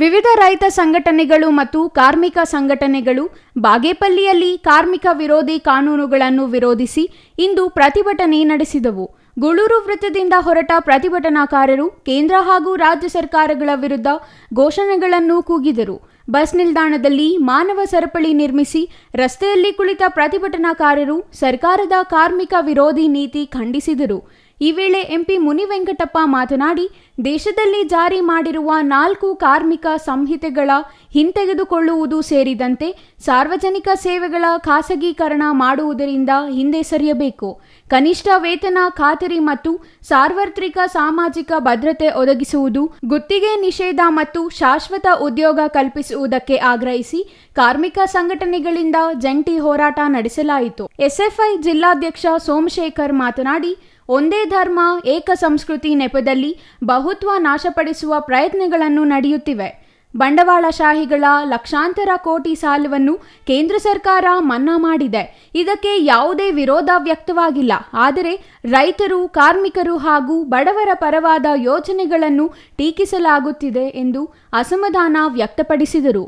ವಿವಿಧ ರೈತ ಸಂಘಟನೆಗಳು ಮತ್ತು ಕಾರ್ಮಿಕ ಸಂಘಟನೆಗಳು ಬಾಗೇಪಲ್ಲಿಯಲ್ಲಿ ಕಾರ್ಮಿಕ ವಿರೋಧಿ ಕಾನೂನುಗಳನ್ನು ವಿರೋಧಿಸಿ ಇಂದು ಪ್ರತಿಭಟನೆ ನಡೆಸಿದವು. ಗುಳೂರು ವೃತ್ತದಿಂದ ಹೊರಟ ಪ್ರತಿಭಟನಾಕಾರರು ಕೇಂದ್ರ ಹಾಗೂ ರಾಜ್ಯ ಸರ್ಕಾರಗಳ ವಿರುದ್ಧ ಘೋಷಣೆಗಳನ್ನು ಕೂಗಿದರು. ಬಸ್ ನಿಲ್ದಾಣದಲ್ಲಿ ಮಾನವ ಸರಪಳಿ ನಿರ್ಮಿಸಿ ರಸ್ತೆಯಲ್ಲಿ ಕುಳಿತ ಪ್ರತಿಭಟನಾಕಾರರು ಸರ್ಕಾರದ ಕಾರ್ಮಿಕ ವಿರೋಧಿ ನೀತಿ ಖಂಡಿಸಿದರು. ಈ ವೇಳೆ ಎಂಪಿ ಮುನಿವೆಂಕಟಪ್ಪ ಮಾತನಾಡಿ, ದೇಶದಲ್ಲಿ ಜಾರಿ ಮಾಡಿರುವ ನಾಲ್ಕು ಕಾರ್ಮಿಕ ಸಂಹಿತೆಗಳ ಹಿಂತೆಗೆದುಕೊಳ್ಳುವುದು ಸೇರಿದಂತೆ ಸಾರ್ವಜನಿಕ ಸೇವೆಗಳ ಖಾಸಗೀಕರಣ ಮಾಡುವುದರಿಂದ ಹಿಂದೆ ಸರಿಯಬೇಕು. ಕನಿಷ್ಠ ವೇತನ, ಖಾತರಿ ಮತ್ತು ಸಾರ್ವತ್ರಿಕ ಸಾಮಾಜಿಕ ಭದ್ರತೆ ಒದಗಿಸುವುದು, ಗುತ್ತಿಗೆ ನಿಷೇಧ ಮತ್ತು ಶಾಶ್ವತ ಉದ್ಯೋಗ ಕಲ್ಪಿಸುವುದಕ್ಕೆ ಆಗ್ರಹಿಸಿ ಕಾರ್ಮಿಕ ಸಂಘಟನೆಗಳಿಂದ ಜಂಟಿ ಹೋರಾಟ ನಡೆಸಲಾಯಿತು. ಎಸ್ಎಫ್ಐ ಜಿಲ್ಲಾಧ್ಯಕ್ಷ ಸೋಮಶೇಖರ್ ಮಾತನಾಡಿ ಒಂದೇ ಧರ್ಮ, ಏಕ ಸಂಸ್ಕೃತಿ ನೆಪದಲ್ಲಿ ಬಹುತ್ವ ನಾಶಪಡಿಸುವ ಪ್ರಯತ್ನಗಳನ್ನು ನಡೆಯುತ್ತಿವೆ. ಬಂಡವಾಳಶಾಹಿಗಳ ಲಕ್ಷಾಂತರ ಕೋಟಿ ಸಾಲವನ್ನು ಕೇಂದ್ರ ಸರ್ಕಾರ ಮನ್ನಾ ಮಾಡಿದೆ. ಇದಕ್ಕೆ ಯಾವುದೇ ವಿರೋಧ ವ್ಯಕ್ತವಾಗಿಲ್ಲ. ಆದರೆ ರೈತರು, ಕಾರ್ಮಿಕರು ಹಾಗೂ ಬಡವರ ಪರವಾದ ಯೋಜನೆಗಳನ್ನು ಟೀಕಿಸಲಾಗುತ್ತಿದೆ ಎಂದು ಅಸಮಾಧಾನ ವ್ಯಕ್ತಪಡಿಸಿದರು.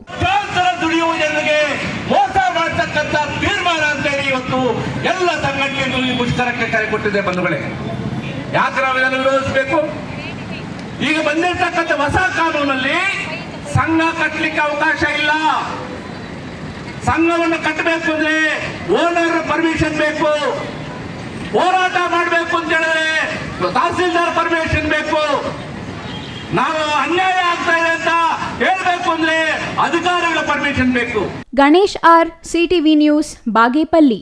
ಸಂಘಟನೆಗಳು ಈ ಮುಷ್ಕರಕ್ಕೆ ಕರೆ ಕೊಟ್ಟಿದೆ ಬಂಧುಗಳೇ. ಯಾಕೆ ನಾವು ಇದನ್ನು ವಿರೋಧಿಸಬೇಕು? ಈಗ ಬಂದಿರತಕ್ಕಂಥ ಹೊಸ ಕಾನೂನಲ್ಲಿ ಸಂಘ ಕಟ್ಟಲಿಕ್ಕೆ ಅವಕಾಶ ಇಲ್ಲ. ಸಂಘವನ್ನು ಕಟ್ಟಬೇಕು ಅಂದ್ರೆ ಓನರ್ ಪರ್ಮಿಷನ್ ಬೇಕು. ಹೋರಾಟ ಮಾಡಬೇಕು ಅಂತ ಹೇಳಿದ್ರೆ ತಹಸೀಲ್ದಾರ್ ಪರ್ಮಿಷನ್ ಬೇಕು. ನಾವು ಅನ್ಯಾಯ ಆಗ್ತಾ ಇದೆ ಅಂತ ಹೇಳ್ಬೇಕು ಅಂದ್ರೆ ಅಧಿಕಾರಿಗಳ ಪರ್ಮಿಷನ್ ಬೇಕು. Ganesh R, CTV news, Bagepalli.